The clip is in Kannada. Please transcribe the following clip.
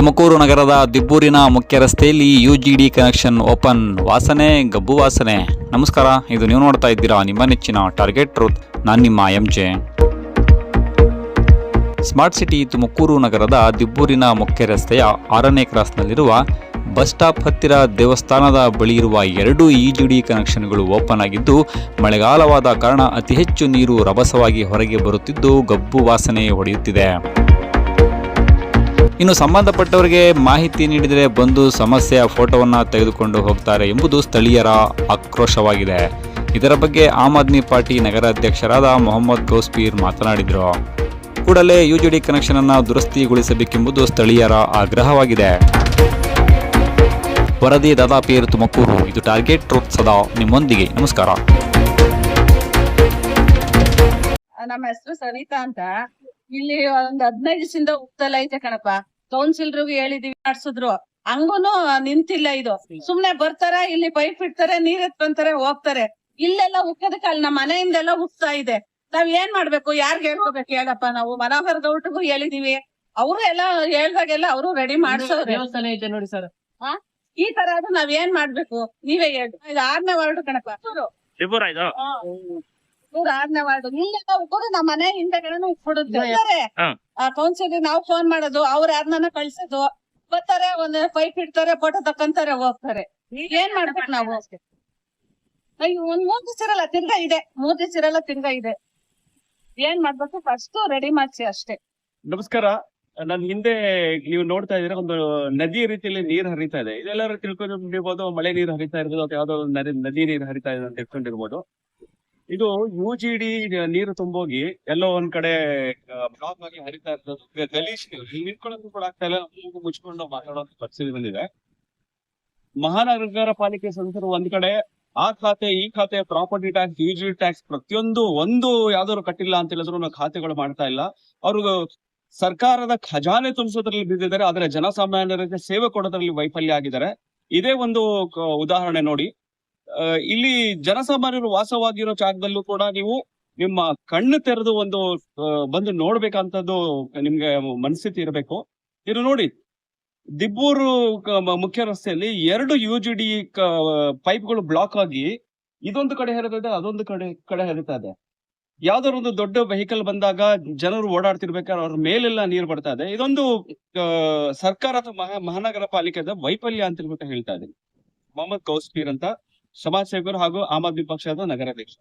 ತುಮಕೂರು ನಗರದ ದಿಬ್ಬೂರಿನ ಮುಖ್ಯ ರಸ್ತೆಯಲ್ಲಿ U G D connection open ವಾಸನೆ, ಗಬ್ಬು ವಾಸನೆ. ನಮಸ್ಕಾರ, ಇದು ನೀವು ನೋಡ್ತಾ ಇದ್ದೀರಾ ನಿಮ್ಮ ನೆಚ್ಚಿನ ಟಾರ್ಗೆಟ್ ಟ್ರೂತ್ ನಾನು ನಿಮ್ಮ M J smart city Tumakuru ನಗರದ ದಿಬ್ಬೂರಿನ ಮುಖ್ಯ ರಸ್ತೆಯ ಆರನೇ ಕ್ರಾಸ್ನಲ್ಲಿರುವ ಬಸ್ ಸ್ಟಾಪ್ ಹತ್ತಿರ ದೇವಸ್ಥಾನದ ಬಳಿ ಇರುವ ಎರಡು ಇ ಜಿ ಡಿ ಕನೆಕ್ಷನ್ಗಳು ಓಪನ್ ಆಗಿದ್ದು, ಮಳೆಗಾಲವಾದ ಕಾರಣ ಅತಿ ಹೆಚ್ಚು ನೀರು ರಭಸವಾಗಿ ಹೊರಗೆ ಬರುತ್ತಿದ್ದು ಗಬ್ಬು ವಾಸನೆ ಹೊಡೆಯುತ್ತಿದೆ ಇನ್ನು ಸಂಬಂಧಪಟ್ಟವರಿಗೆ ಮಾಹಿತಿ ನೀಡಿದರೆ ಬಂದು ಸಮಸ್ಯೆಯ ಫೋಟೋವನ್ನು ತೆಗೆದುಕೊಂಡು ಹೋಗ್ತಾರೆ ಎಂಬುದು ಸ್ಥಳೀಯರ ಆಕ್ರೋಶವಾಗಿದೆ. ಇದರ ಬಗ್ಗೆ ಆಮ್ ಆದ್ಮಿ ಪಾರ್ಟಿ ನಗರಾಧ್ಯಕ್ಷರಾದ ಮೊಹಮ್ಮದ್ ಗೌಸ್ಪೀರ್ ಮಾತನಾಡಿದರು. ಕೂಡಲೇ ಯು ಯುಜಿಡಿ ಕನೆಕ್ಷನ್ ಅನ್ನು ದುರಸ್ತಿಗೊಳಿಸಬೇಕೆಂಬುದು ಸ್ಥಳೀಯರ ಆಗ್ರಹವಾಗಿದೆ. ವರದಿ ದಾದಾಪೀರ್ ತುಮಕೂರು. ಇದು ಟಾರ್ಗೆಟ್ ಟ್ರೂತ್ ಸದಾ ನಿಮ್ಮೊಂದಿಗೆ. ನಮಸ್ಕಾರ. ನಮ್ಮ ಹೆಸರು ಸವಿತಾ ಅಂತ. ಇಲ್ಲಿ ಒಂದ್ ಹದಿನೈದು ದಿವಸದಿಂದ ಉತ್ತಲ ಐತೆ ಕಣಪ್ಪ. ಕೌನ್ಸಿಲ್ರಿಗೂ ಹೇಳಿದೀವಿ ನಡ್ಸಿದ್ರು ಹಂಗೂನು ನಿಂತಿಲ್ಲ ಇದು. ಸುಮ್ನೆ ಬರ್ತಾರ ಇಲ್ಲಿ ಪೈಪ್ ಇಡ್ತಾರೆ ನೀರ್ ಎತ್ಕೊಂತಾರೆ ಹೋಗ್ತಾರೆ. ಇಲ್ಲೆಲ್ಲ ಉಕ್ಕದಕ್ಕೆ ಅಲ್ಲಿ ನಮ್ಮ ಮನೆಯಿಂದೆಲ್ಲ ಉಕ್ತಾ ಇದೆ. ನಾವ್ ಏನ್ ಮಾಡ್ಬೇಕು ಯಾರ್ಗ್ ಹೇಳ್ಕೋಬೇಕು ಹೇಳಪ್ಪ ನಾವು? ಮನೋಹರ್ ಗೌಡ್ರಿಗೂ ಹೇಳಿದೀವಿ. ಅವರು ಎಲ್ಲ ಹೇಳ್ದಾಗೆಲ್ಲ ಅವರು ರೆಡಿ ಮಾಡ್ಸೋರೆ. ದೇವಸ್ಥಾನ ಐತೆ ನೋಡಿ ಸರ್. ಈ ತರ ಅದು ನಾವ್ ಏನ್ ಮಾಡ್ಬೇಕು? ನೀವೇ ಹೇಳಿ. ಇದು ಆರನೇ ವಾರ್ಡ್ ಕಣಪ್ಪ. ಆರನೇ ವಾರ್ಡ್ ಇಲ್ಲೆಲ್ಲ ಉಕ್ಕೋದು ನಮ್ಮ ಮನೆ ಹಿಂದೆಗಡೆನೂ ಉಕ್ಬಿಡುತ್ತೆ ಹಾ. ಆ ಕೌನ್ಸಿಲ್ ನಾವು ಫೋನ್ ಮಾಡೋದು ಅವ್ರ ಯಾರನ್ನ ಕಳ್ಸೋದು ಬರ್ತಾರೆ ಒಂದ್ ಪೈಪ್ ಇಡ್ತಾರೆ ಫೋಟೋ ತಕ್ಕಂತಾರೆ ಹೋಗ್ತಾರೆ. ಏನ್ ಮಾಡ್ಬೇಕು ನಾವು? ಅಯ್ಯೋ ಒಂದ್ ಮೂರ್ ದಿವಸ ಇರಲ್ಲ ತಿರ್ಗಾ ಇದೆ ಮೂರ್ ದಿವಸ ಇರಲ್ಲ ತಿರ್ಗಾ ಇದೆ. ಏನ್ ಮಾಡ್ಬೇಕು? ಫಸ್ಟ್ ರೆಡಿ ಮಾಡ್ಸಿ ಅಷ್ಟೇ. ನಮಸ್ಕಾರ. ನನ್ ಹಿಂದೆ ನೀವು ನೋಡ್ತಾ ಇದ್ರೆ ಒಂದು ನದಿ ರೀತಿಯಲ್ಲಿ ನೀರ್ ಹರಿತಾ ಇದೆ. ಇದೆಲ್ಲರೂ ತಿಳ್ಕೊಂಡಿರ್ಬೋದು ಮಳೆ ನೀರು ಹರಿತಾ ಇರ್ಬೋದು ಅಥವಾ ಯಾವ್ದೋ ಒಂದು ನದಿ ನದಿ ನೀರು ಹರಿತಾ ಇದೆ ಅಂತ ತಿಳ್ಕೊಂಡಿರ್ಬೋದು. ಇದು ಯು ಜಿ ಡಿ ನೀರು ತುಂಬೋಗಿ ಎಲ್ಲೋ ಒಂದ್ ಕಡೆ ಬ್ಲಾಕ್ ಆಗಿ ಹರಿತಾ ಇರ್ತದೆ ಗಲೀಶ್ ನಿಂತ್ಕೊಳ್ಳೋದು ಕೂಡ ಆಗ್ತಾ ಇಲ್ಲ. ಮುಚ್ಕೊಂಡು ಮಾತಾಡೋ ಪರಿಸ್ಥಿತಿ ಬಂದಿದೆ. ಮಹಾನಗರ ಪಾಲಿಕೆ ಸದಸ್ಯರು ಒಂದ್ ಕಡೆ, ಆ ಖಾತೆ, ಈ ಖಾತೆ property tax U G tax ಪ್ರತಿಯೊಂದು ಒಂದು ಯಾವ್ದಾದ್ರು ಕಟ್ಟಿಲ್ಲ ಅಂತ ಹೇಳಿದ್ರು ಖಾತೆಗಳು ಮಾಡ್ತಾ ಇಲ್ಲ. ಅವರು ಸರ್ಕಾರದ ಖಜಾನೆ ತುಂಬಿಸೋದ್ರಲ್ಲಿ ಬಿದ್ದಿದ್ದಾರೆ ಆದ್ರೆ ಜನಸಾಮಾನ್ಯರಿಗೆ ಸೇವೆ ಕೊಡೋದ್ರಲ್ಲಿ ವೈಫಲ್ಯ ಆಗಿದ್ದಾರೆ. ಇದೇ ಒಂದು ಉದಾಹರಣೆ ನೋಡಿ. ಇಲ್ಲಿ ಜನಸಾಮಾನ್ಯರು ವಾಸವಾಗಿರೋ ಜಾಗದಲ್ಲೂ ಕೂಡ ನೀವು ನಿಮ್ಮ ಕಣ್ಣು ತೆರೆದು ಒಂದು ಬಂದು ನೋಡ್ಬೇಕಂತದ್ದು ನಿಮ್ಗೆ ಮನಸ್ಥಿತಿ ಇರಬೇಕು. ಇದು ನೋಡಿ, ದಿಬ್ಬೂರು ಮುಖ್ಯ ರಸ್ತೆಯಲ್ಲಿ ಎರಡು ಯು ಜಿ ಡಿ ಪೈಪ್ಗಳು ಬ್ಲಾಕ್ ಆಗಿ ಇದೊಂದು ಕಡೆ ಇದೆ ಅದೊಂದು ಕಡೆ ಕಡೆ ಹರಿತಾ ಇದೆ. ಯಾವ್ದಾದ್ರು ಒಂದು ದೊಡ್ಡ ವೆಹಿಕಲ್ ಬಂದಾಗ ಜನರು ಓಡಾಡ್ತಿರ್ಬೇಕಾದ್ರೆ ಅವ್ರ ಮೇಲೆಲ್ಲ ನೀರು ಬರ್ತಾ ಇದೆ. ಇದೊಂದು ಸರ್ಕಾರ ಅಥವಾ ಮಹಾ, ಮಹಾನಗರ ಪಾಲಿಕೆದ ವೈಫಲ್ಯ ಅಂತ ಹೇಳ್ತಾ ಇದ್ದೀನಿ ಮೊಹಮ್ಮದ್ ಕೌಸ್ಪೀರ್ ಅಂತ ಸಮಾಜ ಸೇವಕರು ಹಾಗೂ ಆಮ್ ಆದ್ಮಿ ಪಕ್ಷದ ನಗರಾಧ್ಯಕ್ಷ